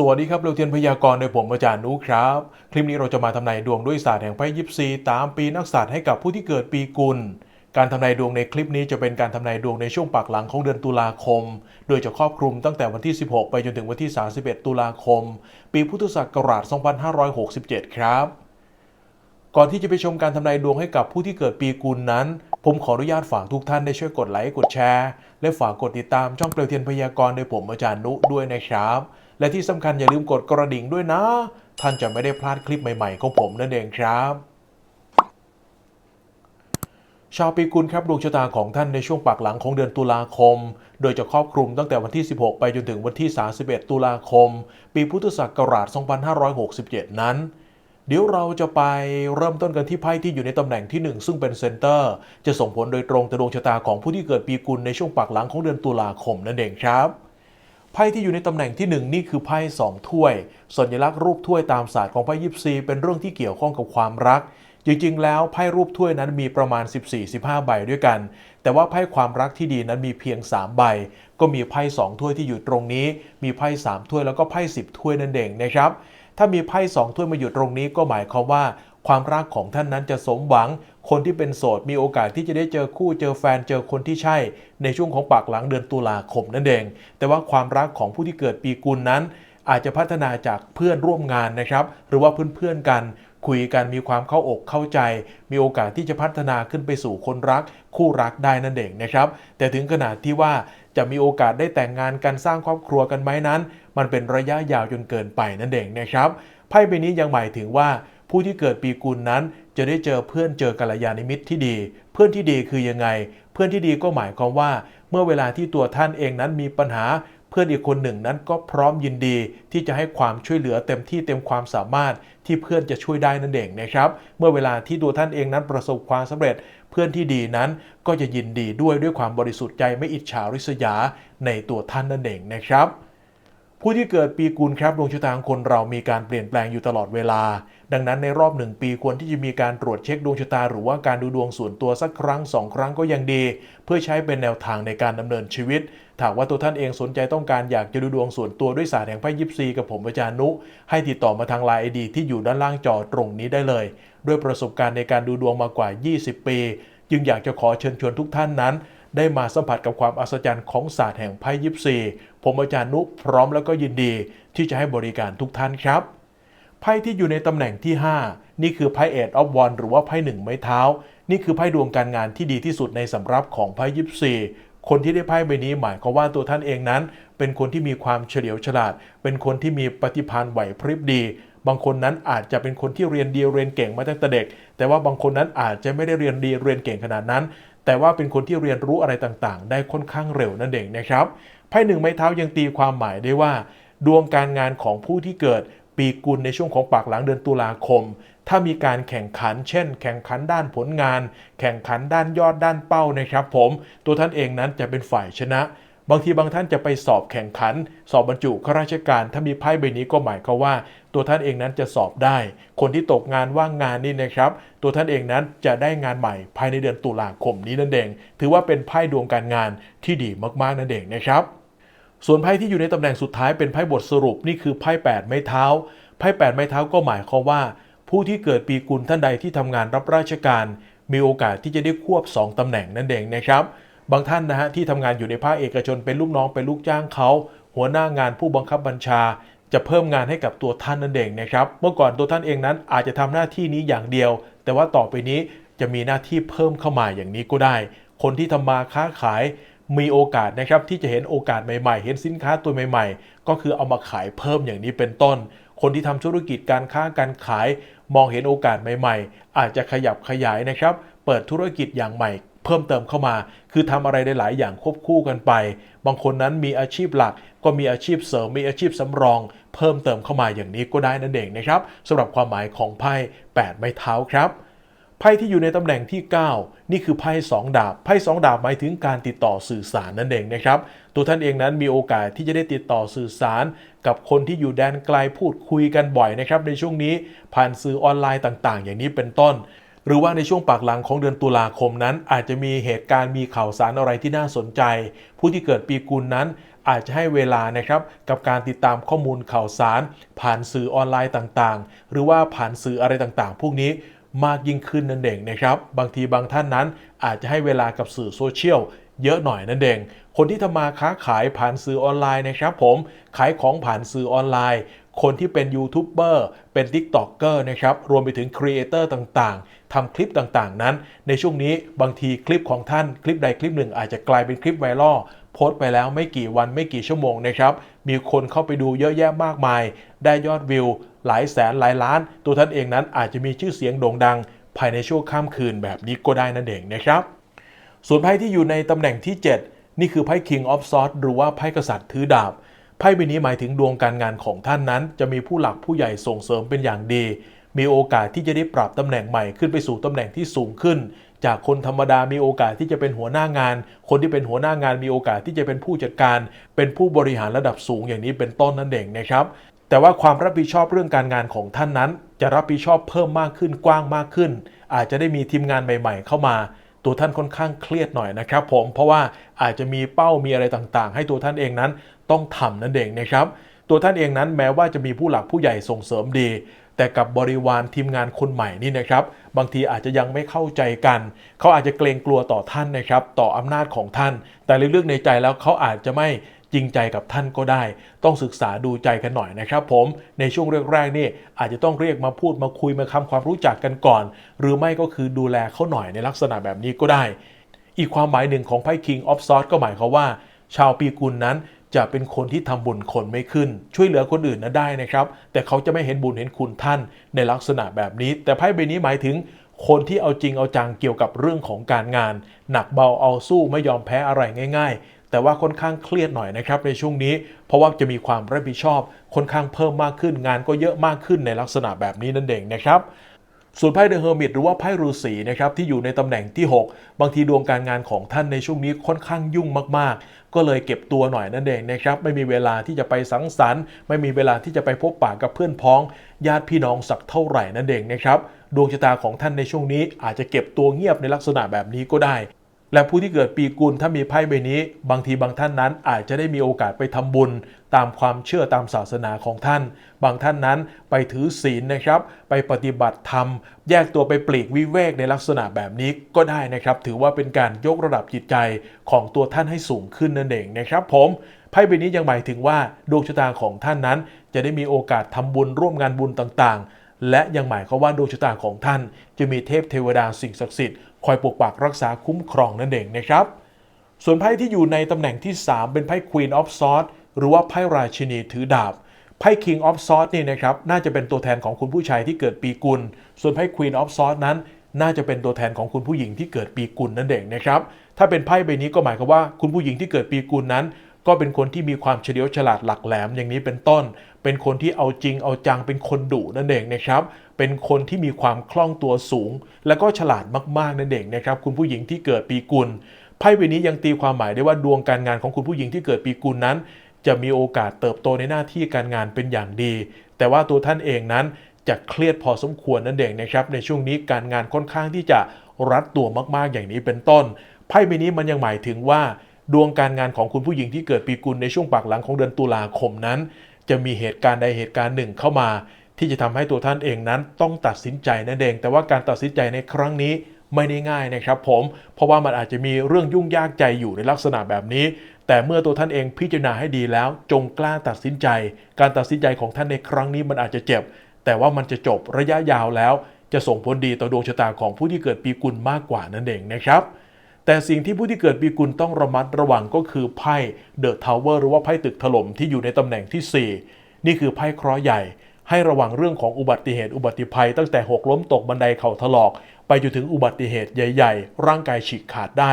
สวัสดีครับเร็วเทียนพยากรณ์โดยผมอาจารย์นุครับ คลิปนี้เราจะมาทำนายดวงด้วยศาสตร์แห่งไพ่ยิปซีตามปีนักศาสตร์ให้กับผู้ที่เกิดปีกุล การทำนายดวงในคลิปนี้จะเป็นการทำนายดวงในช่วงปักหลังของเดือนตุลาคม โดยจะครอบคลุมตั้งแต่วันที่ 16 ไปจนถึงวันที่ 31 ตุลาคม ปีพุทธศักราช 2567 ครับ ก่อนที่จะไปชมการทำนายดวงให้กับผู้ที่เกิดปีกุลนั้น ผมขออนุญาตฝากทุกท่านได้ช่วยกดไลค์กดแชร์ และฝากกดติดตามช่องเปลวเทียนพยากรณ์โดยผมอาจารย์นุด้วยนะครับ และที่สำคัญอย่าลืมกดกระดิ่งด้วยนะ ท่านจะไม่ได้พลาดคลิปใหม่ๆของผมนั่นเองครับชาวปีกุลครับดวงชะตาของท่านในช่วงปักหลังของเดือนตุลาคม โดยจะครอบคลุมตั้งแต่วันที่ 16 ไปจนถึงวันที่ 31 ตุลาคม ปีพุทธศักราช 2567 นั้น เดี๋ยวเราจะไปเริ่มต้นกันที่ไพ่ที่อยู่ในตำแหน่งที่ 1 ซึ่งเป็นเซนเตอร์ จะส่งผลโดยตรงต่อดวงชะตาของผู้ที่เกิดปีกุลในช่วงปักหลังของเดือนตุลาคมนั่นเองครับ ไพ่ที่อยู่ในตำแหน่งที่ 1 นี่คือไพ่สองถ้วย สัญลักษณ์รูปถ้วยตามศาสตร์ของไพ่ยิปซีเป็นเรื่องที่เกี่ยวข้องกับความรัก จริงๆ แล้วไพ่รูปถ้วยนั้นมีประมาณ 14-15 ใบด้วยกัน แต่ว่าไพ่ความรักที่ดีนั้นมีเพียง 3 ใบ ก็มีไพ่2ถ้วยที่อยู่ตรงนี้ มีไพ่3ถ้วยแล้วก็ไพ่10ถ้วยนั่นเองนะครับถ้ามีไพ่2ถ้วยมาอยู่ตรงนี้ก็หมายความว่าความรักของท่านนั้นจะสมหวัง คนที่เป็นโสดมีโอกาสที่จะได้เจอคู่เจอแฟนเจอคนที่ใช่ ในช่วงของปากหลังเดือนตุลาคมนั่นเอง แต่ว่าความรักของผู้ที่เกิดปีกุลนั้น อาจจะพัฒนาจากเพื่อนร่วมงานนะครับ หรือว่าเพื่อนๆกันคุยกันมีความเข้าอกเข้าใจ มีโอกาสที่จะพัฒนาขึ้นไปสู่คนรัก คู่รักได้นั่นเองนะครับ แต่ถึงขนาดที่ว่าจะมีโอกาสได้แต่งงานกันสร้างครอบครัวกันไหมนั้น มันเป็นระยะยาวจนเกินไปนั่นเองนะครับไพ่ใบนี้ยังหมายถึงว่าผู้ที่เกิดปีกุลนั้น จะได้เจอเพื่อนเจอกัลยาณมิตรที่ดี เพื่อนที่ดีคือยังไง เพื่อนที่ดีก็หมายความว่า เมื่อเวลาที่ตัวท่านเองนั้นมีปัญหา เพื่อนอีกคนหนึ่งนั้นก็พร้อมยินดี ที่จะให้ความช่วยเหลือเต็มที่เต็มความสามารถที่เพื่อนจะช่วยได้นั่นเองนะครับ เมื่อเวลาที่ตัวท่านเองนั้นประสบความสำเร็จ เพื่อนที่ดีนั้นก็จะยินดีด้วยด้วยความบริสุทธิ์ใจไม่อิจฉาริษยาในตัวท่านนั่นเองนะครับ ผู้ที่เกิดปีกุลครับดวงชะตาของคนเรามีการเปลี่ยนแปลงอยู่ตลอดเวลา ดังนั้นในรอบหนึ่งปีควรที่จะมีการตรวจเช็คดวงชะตา หรือว่าการดูดวงส่วนตัวสักครั้งสองครั้งก็ยังดี เพื่อใช้เป็นแนวทางในการดำเนินชีวิตถ้าว่าตัวท่านเองสนใจต้องการอยากจะดูดวงส่วนตัวด้วยศาสตร์แห่งไพ่ยิปซีกับผมอาจารย์นุ ให้ติดต่อมาทางไลน์ไอดีที่อยู่ด้านล่างจอตรงนี้ได้เลย ด้วยประสบการณ์ในการดูดวงมากว่า 20 ปี จึงอยากจะขอเชิญชวนทุกท่านนั้นได้มาสัมผัสกับความอัศจรรย์ของศาสตร์แห่งไพ่ยิปซี ผมอาจารย์นุพร้อมแล้วก็ยินดีที่จะให้บริการทุกท่านครับ ไพ่ที่อยู่ในตำแหน่งที่ 5 นี่คือไพ่เอ็ดออฟวันหรือว่าไพ่หนึ่งไม้เท้า นี่คือไพ่ดวงการงานที่ดีที่สุดในสำรับของไพ่ยิปซีคนที่ได้ไพ่ใบนี้หมายความว่าตัวท่านเองนั้น เป็นคนที่มีความเฉลียวฉลาด เป็นคนที่มีปฏิภาณไหวพริบดี บางคนนั้นอาจจะเป็นคนที่เรียนดีเรียนเก่งมาตั้งแต่เด็ก แต่ว่าบางคนนั้นอาจจะไม่ได้เรียนดีเรียนเก่งขนาดนั้น แต่ว่าเป็นคนที่เรียนรู้อะไรต่างๆ ได้ค่อนข้างเร็วนั่นเองนะครับ ไพ่หนึ่งไม้เท้ายังตีความหมายได้ว่า ดวงการงานของผู้ที่เกิดปีกุลในช่วงของปากหลังเดือนตุลาคม ถ้ามีการแข่งขัน เช่น แข่งขันด้านผลงาน แข่งขันด้านยอดด้านเป้านะครับผม ตัวท่านเองนั้นจะเป็นฝ่ายชนะ บางทีบางท่านจะไปสอบแข่งขัน สอบบรรจุข้าราชการ ถ้ามีไพ่ใบนี้ก็หมายความว่า ตัวท่านเองนั้นจะสอบได้ คนที่ตกงานว่างงานนี่นะครับ ตัวท่านเองนั้นจะได้งานใหม่ภายในเดือนตุลาคมนี้นั่นเอง ถือว่าเป็นไพ่ดวงการงานที่ดีมากๆนั่นเองนะครับ ส่วนไพ่ที่อยู่ในตำแหน่งสุดท้ายเป็นไพ่บทสรุปนี่คือไพ่8ไม้เท้าไพ่8ไม้เท้าก็หมายความว่า ผู้ที่เกิดปีกุลท่านใดที่ทำงานรับราชการ มีโอกาสที่จะได้ควบ 2ตำแหน่งนั่นเองนะครับ บางท่านนะฮะที่ทำงานอยู่ในภาคเอกชนเป็นลูกน้องเป็นลูกจ้างเขา หัวหน้างานผู้บังคับบัญชา จะเพิ่มงานให้กับตัวท่านนั่นเองนะครับ เมื่อก่อนตัวท่านเองนั้นอาจจะทำหน้าที่นี้อย่างเดียว แต่ว่าต่อไปนี้จะมีหน้าที่เพิ่มเข้ามาอย่างนี้ก็ได้ คนที่ทำมาค้าขายมีโอกาสนะครับที่จะเห็นโอกาสใหม่ ๆ เห็นสินค้าตัวใหม่ ๆ ก็คือเอามาขายเพิ่มอย่างนี้เป็นต้น คนที่ทำธุรกิจการค้าการขาย มองเห็นโอกาสใหม่ ๆ อาจจะขยับขยายนะครับ เปิดธุรกิจอย่างใหม่ เพิ่มเติมเข้ามา คือทำอะไรได้หลายอย่างควบคู่กันไป บางคนนั้นมีอาชีพหลัก ก็มีอาชีพเสริม มีอาชีพสำรอง เพิ่มเติมเข้ามาอย่างนี้ก็ได้นั่นเองนะครับสำหรับความหมายของไพ่8ไม้เท้าครับไพ่ที่อยู่ในตำแหน่งที่ 9 นี่คือไพ่2ดาบไพ่2ดาบหมายถึงการติดต่อสื่อสารนั่นเองนะครับ ตัวท่านเองนั้นมีโอกาสที่จะได้ติดต่อสื่อสาร กับคนที่อยู่แดนไกลพูดคุยกันบ่อยนะครับในช่วงนี้ผ่านสื่อออนไลน์ต่าง ๆ อย่างนี้เป็นต้น หรือว่าในช่วงปากหลังของเดือนตุลาคมนั้น อาจจะมีเหตุการณ์มีข่าวสารอะไรที่น่าสนใจ ผู้ที่เกิดปีกุลนั้นอาจจะให้เวลานะครับกับการติดตามข้อมูลข่าวสาร ผ่านสื่อออนไลน์ต่างๆ หรือว่าผ่านสื่ออะไรต่างๆ พวกนี้มากยิ่งขึ้นนั่นเองนะครับ บางทีบางท่านนั้นอาจจะให้เวลากับสื่อโซเชียลเยอะหน่อยนั่นเอง คนที่ทำมาค้าขายผ่านสื่อออนไลน์นะครับผม ขายของผ่านสื่อออนไลน์ คนที่เป็นยูทูบเบอร์ เป็น t ิ k t o k เกอร์นะครับ รวมไปถึงครีเอเตอร์ต่างๆ ทำคลิปต่างๆ นั้น ในช่วงนี้บางทีคลิปของท่านคลิปใดคลิปหนึ่งอาจจะกลายเป็นคลิปไวรัลโพสต์ไปแล้วไม่กี่วันไม่กี่ชั่วโมงนะครับ มีคนเข้าไปดูเยอะแยะมากมาย ได้ยอดวิว หลายแสนหลายล้าน ตัวท่านเองนั้นอาจจะมีชื่อเสียงโด่งดัง ภายในช่วงข้ามคืนแบบนี้ก็ได้นั่นเองนะครับ ส่วนไพ่ที่อยู่ในตำแหน่งที่ 7 นี่คือไพ่ King of Swords หรือว่าไพ่กษัตริย์ถือดาบไพ่ใบนี้หมายถึงดวงการงานของท่านนั้น จะมีผู้หลักผู้ใหญ่ส่งเสริมเป็นอย่างดี มีโอกาสที่จะได้ปรับตำแหน่งใหม่ขึ้นไปสู่ตำแหน่งที่สูงขึ้น จากคนธรรมดามีโอกาสที่จะเป็นหัวหน้างาน คนที่เป็นหัวหน้างานมีโอกาสที่จะเป็นผู้จัดการ เป็นผู้บริหารระดับสูงอย่างนี้เป็นต้นนั่นเองนะครับแต่ว่าความรับผิดชอบเรื่องการงานของท่านนั้น จะรับผิดชอบเพิ่มมากขึ้นกว้างมากขึ้น อาจจะได้มีทีมงานใหม่ ๆ เข้ามา ตัวท่านค่อนข้างเครียดหน่อยนะครับ ผมเพราะว่าอาจจะมีเป้ามีอะไรต่างๆ ให้ตัวท่านเองนั้นต้องทำนั่นเองนะครับ ตัวท่านเองนั้นแม้ว่าจะมีผู้หลักผู้ใหญ่ส่งเสริมดี แต่กับบริวารทีมงานคนใหม่นี่นะครับ บางทีอาจจะยังไม่เข้าใจกัน เขาอาจจะเกรงกลัวต่อท่านนะครับ ต่ออำนาจของท่าน แต่ลึกๆในใจแล้วเขาอาจจะไม่จริงใจกับท่านก็ได้ ต้องศึกษาดูใจกันหน่อยนะครับ ผมในช่วงแรกๆนี่อาจจะต้องเรียกมาพูดมาคุยมาทำความรู้จักกันก่อน หรือไม่ก็คือดูแลเขาหน่อยในลักษณะแบบนี้ก็ได้ อีกความหมายหนึ่งของไพ่ King of Swords ก็หมายความว่า ชาวปีกุลนั้น จะเป็นคนที่ทำบุญคนไม่ขึ้น ช่วยเหลือคนอื่นนะได้นะครับ แต่เขาจะไม่เห็นบุญเห็นคุณท่านในลักษณะแบบนี้ แต่ไพ่ใบนี้หมายถึง คนที่เอาจริงเอาจังเกี่ยวกับเรื่องของการงาน หนักเบาเอาสู้ไม่ยอมแพ้อะไรง่าย ๆ แต่ว่าค่อนข้างเครียดหน่อยนะครับในช่วงนี้ เพราะว่าจะมีความรับผิดชอบค่อนข้างเพิ่มมากขึ้นงานก็เยอะมากขึ้นในลักษณะแบบนี้นั่นเองนะครับ ส่วนไพ่เดอะเฮอร์มิตหรือว่าไพ่ฤาษีนะครับที่อยู่ในตำแหน่งที่ 6 บางทีดวงการงานของท่านในช่วงนี้ค่อนข้างยุ่งมาก ๆ ก็เลยเก็บตัวหน่อยนั่นเองนะครับไม่มีเวลาที่จะไปสังสรรค์ ไม่มีเวลาที่จะไปพบปะกับเพื่อนพ้อง ญาติพี่น้องสักเท่าไหร่นั่นเองนะครับดวงชะตาของท่านในช่วงนี้อาจจะเก็บตัวเงียบในลักษณะแบบนี้ก็ได้ และผู้ที่เกิดปีกุลถ้ามีไพ่ใบนี้ บางทีบางท่านนั้นอาจจะได้มีโอกาสไปทำบุญ ตามความเชื่อตามศาสนาของท่าน บางท่านนั้นไปถือศีลนะครับ ไปปฏิบัติธรรม แยกตัวไปปลีกวิเวกในลักษณะแบบนี้ก็ได้นะครับ ถือว่าเป็นการยกระดับจิตใจของตัวท่านให้สูงขึ้นนั่นเองนะครับ ผมไพ่ใบนี้ยังหมายถึงว่าดวงชะตาของท่านนั้น จะได้มีโอกาสทำบุญร่วมงานบุญต่างๆ และยังหมายความว่าดวงชะตาของท่าน จะมีเทพเทวดาสิ่งศักดิ์สิทธิ์คอยปกปักรักษาคุ้มครองนั่นเองนะครับ ส่วนไพ่ที่อยู่ในตำแหน่งที่ 3 เป็นไพ่ Queen of Swords หรือว่าไพ่ราชินีถือดาบไพ่ King of Swords นี่นะครับน่าจะเป็นตัวแทนของคุณผู้ชายที่เกิดปีกุล ส่วนไพ่ Queen of Swords นั้น น่าจะเป็นตัวแทนของคุณผู้หญิงที่เกิดปีกุลนั่นเองนะครับถ้าเป็นไพ่ใบนี้ก็หมายความว่าคุณผู้หญิงที่เกิดปีกุลนั้น ก็เป็นคนที่มีความเฉลียวฉลาดหลักแหลมอย่างนี้เป็นต้น เป็นคนที่เอาจริงเอาจังเป็นคนดุนั่นเองนะครับ เป็นคนที่มีความคล่องตัวสูง และก็ฉลาดมากๆนั่นเองนะครับ คุณผู้หญิงที่เกิดปีกุลไพ่ใบนี้ยังตีความหมายได้ว่าดวงการงานของคุณผู้หญิงที่เกิดปีกุลนั้น จะมีโอกาสเติบโตในหน้าที่การงานเป็นอย่างดี แต่ว่าตัวท่านเองนั้นจะเครียดพอสมควรนั่นเองนะครับ ในช่วงนี้การงานค่อนข้างที่จะรัดตัวมากๆอย่างนี้เป็นต้นไพ่ใบนี้มันยังหมายถึงว่า ดวงการงานของคุณผู้หญิงที่เกิดปีกุลในช่วงปากหลังของเดือนตุลาคมนั้น จะมีเหตุการณ์ใดเหตุการณ์หนึ่งเข้ามา ที่จะทำให้ตัวท่านเองนั้นต้องตัดสินใจนั่นเอง แต่ว่าการตัดสินใจในครั้งนี้ไม่ได้ง่ายนะครับผม เพราะว่ามันอาจจะมีเรื่องยุ่งยากใจอยู่ในลักษณะแบบนี้ แต่เมื่อตัวท่านเองพิจารณาให้ดีแล้ว จงกล้าตัดสินใจ การตัดสินใจของท่านในครั้งนี้มันอาจจะเจ็บ แต่ว่ามันจะจบระยะยาวแล้ว จะส่งผลดีต่อดวงชะตาของผู้ที่เกิดปีกุลมากกว่านั่นเองนะครับ แต่สิ่งที่ผู้ที่เกิดปีกุลต้องระมัดระวังก็คือไพ่เดอะทาวเวอร์หรือว่าไพ่ตึกถล่มที่อยู่ในตำแหน่งที่ 4 นี่คือไพ่เคราะห์ใหญ่ ให้ระวังเรื่องของอุบัติเหตุอุบัติภัย ตั้งแต่หกล้มตกบันไดเข่าถลอก ไปจนถึงอุบัติเหตุใหญ่ ๆ ร่างกายฉีกขาดได้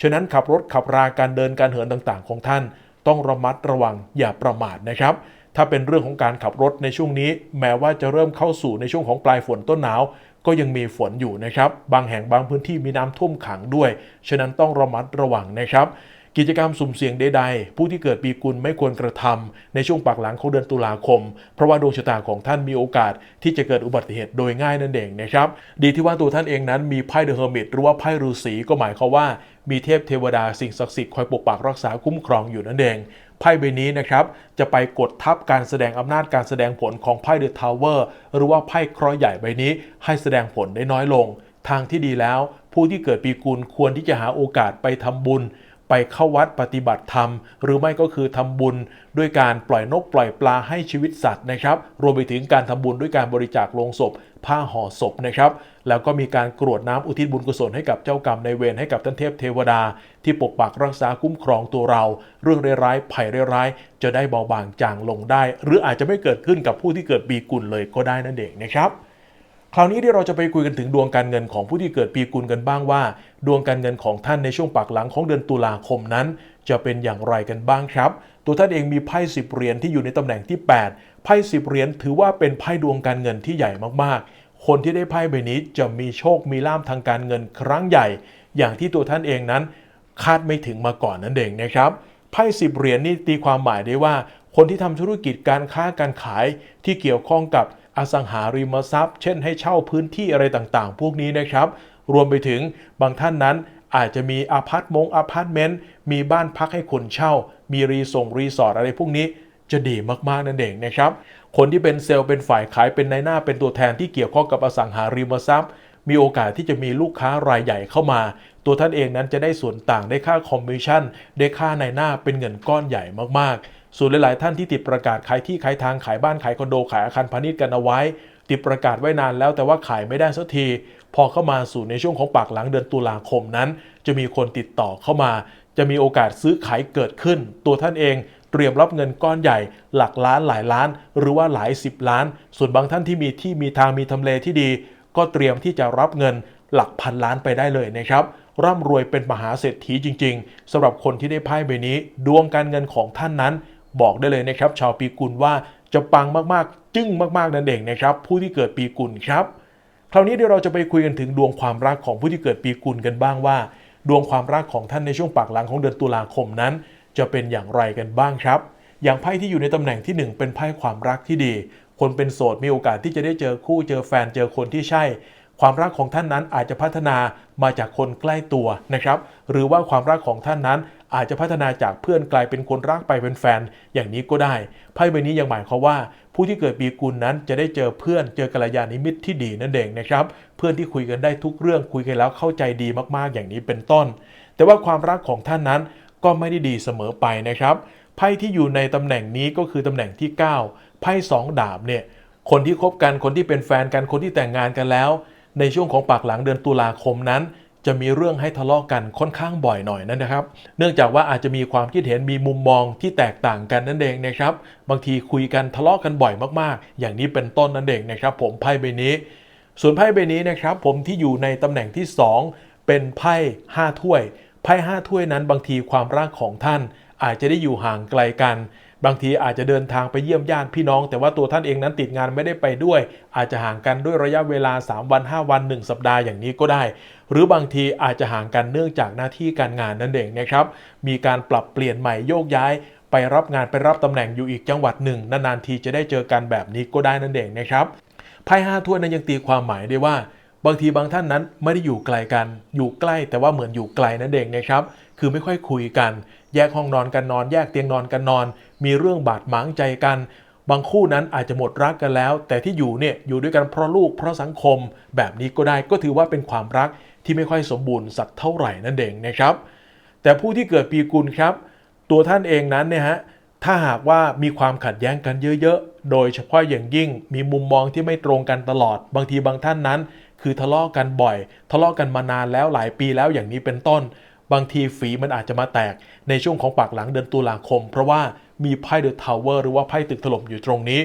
ฉะนั้นขับรถขับราการเดินการเหินต่างๆ ของท่าน ต้องระมัดระวังอย่าประมาทนะครับถ้าเป็นเรื่องของการขับรถในช่วงนี้ แม้ว่าจะเริ่มเข้าสู่ในช่วงของปลายฝนต้นหนาว ก็ยังมีฝนอยู่นะครับ บางแห่งบางพื้นที่มีน้ำท่วมขังด้วย ฉะนั้นต้องระมัดระวังนะครับกิจกรรมสุ่มเสี่ยงใดๆ ผู้ที่เกิดปีกุลไม่ควรกระทำในช่วงปากหลังของเดือนตุลาคม เพราะว่าดวงชะตาของท่านมีโอกาสที่จะเกิดอุบัติเหตุโดยง่ายนั่นเองนะครับ ดีที่ว่าตัวท่านเองนั้นมีไพ่เดอะเฮอร์มิตหรือว่าไพ่ฤาษีก็หมายความว่ามีเทพเทวดาสิ่งศักดิ์สิทธิ์คอยปกปักรักษาคุ้มครองอยู่นั่นเอง ไพ่ใบนี้นะครับจะไปกดทับการแสดงอำนาจการแสดงผลของไพ่เดอะทาวเวอร์หรือว่าไพ่เคราะห์ใหญ่ใบนี้ ให้แสดงผลได้น้อยลง ทางที่ดีแล้ว ผู้ที่เกิดปีกุลควรที่จะหาโอกาสไปทำบุญ ไปเข้าวัดปฏิบัติธรรม หรือไม่ก็คือทำบุญด้วยการปล่อยนกปล่อยปลาให้ชีวิตสัตว์นะครับ รวมไปถึงการทำบุญด้วยการบริจาคโลงศพ ผ้าห่อศพนะครับ แล้วก็มีการกรวดน้ำอุทิศบุญกุศลให้กับเจ้ากรรมในเวรให้กับท่านเทพเทวดา ที่ปกปักรักษาคุ้มครองตัวเรา เรื่องร้ายๆภัยร้ายๆจะได้เบาบางจางลงได้ หรืออาจจะไม่เกิดขึ้นกับผู้ที่เกิดปีกุลเลยก็ได้นั่นเองนะครับ คราวนี้ที่เราจะไปคุยกันถึงดวงการเงินของผู้ที่เกิดปีกุลกันบ้างว่า ดวงการเงินของท่านในช่วงปากหลังของเดือนตุลาคมนั้น จะเป็นอย่างไรกันบ้างครับ ตัวท่านเองมีไพ่สิบเหรียญที่อยู่ในตำแหน่งที่ 8 ไพ่สิบเหรียญถือว่าเป็นไพ่ดวงการเงินที่ใหญ่มากๆ คนที่ได้ไพ่ใบนี้จะมีโชคมีลาภทางการเงินครั้งใหญ่ อย่างที่ตัวท่านเองนั้น คาดไม่ถึงมาก่อนนั่นเองนะครับไพ่สิบเหรียญนี่ตีความหมายได้ว่า คนที่ทำธุรกิจการค้าการขายที่เกี่ยวข้องกับ อสังหาริมทรัพย์ เช่นให้เช่าพื้นที่อะไรต่างๆ พวกนี้นะครับ รวมไปถึงบางท่านนั้นอาจจะมีอาพาร์ตมงอาพาร์ตเมนต์มีบ้านพักให้คนเช่า มีรีส่งรีสอร์ทอะไรพวกนี้จะดีมากๆนั่นเองนะครับ คนที่เป็นเซลล์เป็นฝ่ายขายเป็นนายหน้าเป็นตัวแทนที่เกี่ยวข้องกับอสังหาริมทรัพย์ มีโอกาสที่จะมีลูกค้ารายใหญ่เข้ามา ตัวท่านเองนั้นจะได้ส่วนต่างได้ค่าคอมมิชชั่น ได้ค่าในหน้าเป็นเงินก้อนใหญ่มากๆ ส่วนหลาย ๆ ท่านที่ติดประกาศขายที่ขายทางขายบ้านขายคอนโดขายอาคารพาณิชย์กันเอาไว้ ติดประกาศไว้นานแล้วแต่ว่าขายไม่ได้สักที พอเข้ามาสู่ในช่วงของปากหลังเดือนตุลาคมนั้น จะมีคนติดต่อเข้ามา จะมีโอกาสซื้อขายเกิดขึ้น ตัวท่านเองเตรียมรับเงินก้อนใหญ่ หลักล้านหลายล้าน หรือว่าหลายสิบล้าน ส่วนบางท่านที่มีที่มีทางมีทำเลที่ดี ก็เตรียมที่จะรับเงินหลักพันล้านไปได้เลยนะครับร่ำรวยเป็นมหาเศรษฐีจริง ๆสำหรับคนที่ได้ไพ่ใบนี้ ดวงการเงินของท่านนั้น บอกได้เลยนะครับ ชาวปีกุลว่าจะปังมากๆ จึ้งมากๆนั่นเองนะครับ ผู้ที่เกิดปีกุลครับ คราวนี้เดี๋ยวเราจะไปคุยกันถึงดวงความรักของผู้ที่เกิดปีกุลกันบ้างว่า ดวงความรักของท่านในช่วงปากหลังของเดือนตุลาคมนั้น จะเป็นอย่างไรกันบ้างครับ อย่างไพ่ที่อยู่ในตำแหน่งที่หนึ่งเป็นไพ่ความรักที่ดี คนเป็นโสดมีโอกาสที่จะได้เจอคู่เจอแฟนเจอคนที่ใช่ความรักของท่านนั้นอาจจะพัฒนามาจากคนใกล้ตัวนะครับ หรือว่าความรักของท่านนั้น อาจจะพัฒนาจากเพื่อนกลายเป็นคนรักไปเป็นแฟนอย่างนี้ก็ได้ไพ่ใบนี้ยังหมายความว่า ผู้ที่เกิดปีกุลนั้นจะได้เจอเพื่อนเจอกัลยาณมิตรที่ดีนั่นเองนะครับ เพื่อนที่คุยกันได้ทุกเรื่องคุยกันแล้วเข้าใจดีมากๆอย่างนี้เป็นต้น แต่ว่าความรักของท่านนั้นก็ไม่ได้ดีเสมอไปนะครับไพ่ที่อยู่ในตำแหน่งนี้ก็คือตำแหน่งที่ 9ไพ่สองดาบเนี่ยคนที่คบกันคนที่เป็นแฟนกันคนที่แต่งงานกันแล้ว ในช่วงของปากหลังเดือนตุลาคมนั้น จะมีเรื่องให้ทะเลาะกันค่อนข้างบ่อยหน่อยนั่นนะครับ เนื่องจากว่าอาจจะมีความคิดเห็นมีมุมมองที่แตกต่างกันนั่นเองนะครับ บางทีคุยกันทะเลาะกันบ่อยมากๆ อย่างนี้เป็นต้นนั่นเองนะครับ ผมไพ่ใบนี้ ส่วนไพ่ใบนี้นะครับ ผมที่อยู่ในตำแหน่งที่ 2 เป็นไพ่5ถ้วย ไพ่5ถ้วยนั้นบางทีความรักของท่านอาจจะได้อยู่ห่างไกลกัน บางทีอาจจะเดินทางไปเยี่ยมญาติพี่น้อง แต่ว่าตัวท่านเองนั้นติดงานไม่ได้ไปด้วย อาจจะห่างกันด้วยระยะเวลา 3 วัน 5 วัน 1 สัปดาห์อย่างนี้ก็ได้ หรือบางทีอาจจะห่างกันเนื่องจากหน้าที่การงานนั่นเองนะครับ มีการปรับเปลี่ยนใหม่โยกย้าย ไปรับงานไปรับตำแหน่งอยู่อีกจังหวัดหนึ่งนานๆทีจะได้เจอกันแบบนี้ก็ได้นั่นเองนะครับไพ่ห้าถ้วยนั้นยังตีความหมายได้ว่า บางทีบางท่านนั้นไม่ได้อยู่ไกลกัน อยู่ใกล้แต่ว่าเหมือนอยู่ไกลนั่นเองนะครับ คือไม่ค่อยคุยกัน แยกห้องนอนกันนอน แยกเตียงนอนกันนอน มีเรื่องบาดหมางใจกัน บางคู่นั้นอาจจะหมดรักกันแล้ว แต่ที่อยู่เนี่ยอยู่ด้วยกันเพราะลูกเพราะสังคม แบบนี้ก็ได้ก็ถือว่าเป็นความรักที่ไม่ค่อยสมบูรณ์สักเท่าไหร่นั่นเองนะครับ แต่ผู้ที่เกิดปีกุลครับ ตัวท่านเองนั้นเนี่ยฮะถ้าหากว่ามีความขัดแย้งกันเยอะๆ โดยเฉพาะอย่างยิ่งมีมุมมองที่ไม่ตรงกันตลอด บางทีบางท่านนั้น คือทะเลาะกันบ่อย ทะเลาะกันมานานแล้วหลายปีแล้วอย่างนี้เป็นต้น บางทีฝีมันอาจจะมาแตกในช่วงของปากหลังเดือนตุลาคม เพราะว่ามีไพ่เดอะทาวเวอร์หรือว่าไพ่ตึกถล่มอยู่ตรงนี้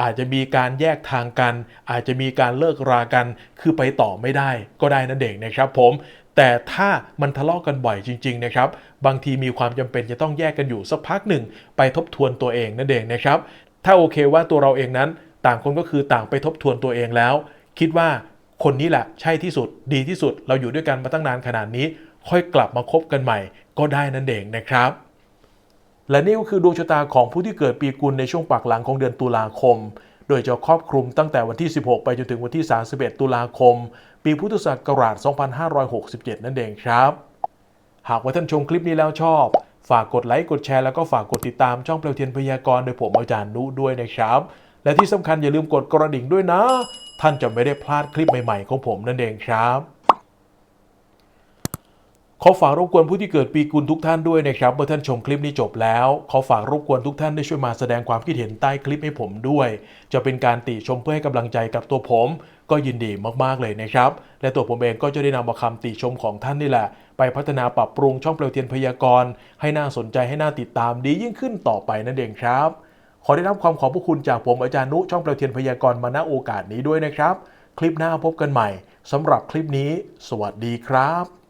อาจจะมีการแยกทางกัน อาจจะมีการเลิกรากัน คือไปต่อไม่ได้ ก็ได้นั่นเองนะครับผมแต่ถ้ามันทะเลาะกันบ่อยจริงๆนะครับ บางทีมีความจำเป็นจะต้องแยกกันอยู่สักพักหนึ่ง ไปทบทวนตัวเองนั่นเองนะครับ ถ้าโอเคว่าตัวเราเองนั้น ต่างคนก็คือต่างไปทบทวนตัวเองแล้ว คิดว่าคนนี้แหละใช่ที่สุดดีที่สุด เราอยู่ด้วยกันมาตั้งนานขนาดนี้ ค่อยกลับมาคบกันใหม่ก็ได้นั่นเองนะครับ และนี่ก็คือดวงชะตาของผู้ที่เกิดปีกุลในช่วงปากหลังของเดือนตุลาคม โดยจะครอบคลุมตั้งแต่วันที่ 16 ไปจนถึงวันที่ 31 ตุลาคม ปีพุทธศักราช 2567 นั่นเองครับ หากว่าท่านชมคลิปนี้แล้วชอบ ฝากกดไลค์กดแชร์แล้วก็ฝากกดติดตามช่องเปลวเทียนพยากรณ์โดยผมอาจารย์นุด้วยนะครับ และที่สำคัญอย่าลืมกดกระดิ่งด้วยนะ ท่านจะไม่ได้พลาดคลิปใหม่ๆของผมนั่นเองครับ ขอฝากรบกวนผู้ที่เกิดปีกุลทุกท่านด้วยนะครับเมื่อท่านชมคลิปนี้จบแล้ว ขอฝากรบกวนทุกท่านได้ช่วยมาแสดงความคิดเห็นใต้คลิปให้ผมด้วย จะเป็นการติชมเพื่อให้กำลังใจกับตัวผม ก็ยินดีมากๆเลยนะครับ และตัวผมเองก็จะได้นำเอาคำติชมของท่านนี่แหละ ไปพัฒนาปรับปรุงช่องเปลวเทียนพยากรณ์ให้น่าสนใจให้น่าติดตามดียิ่งขึ้นต่อไปนั่นเองครับ ขอได้รับความขอบพระคุณจากผมอาจารย์นุช่องเปลวเทียนพยากรณ์มาณโอกาสนี้ด้วยนะครับ คลิปหน้าพบกันใหม่สำหรับคลิปนี้ สวัสดีครับ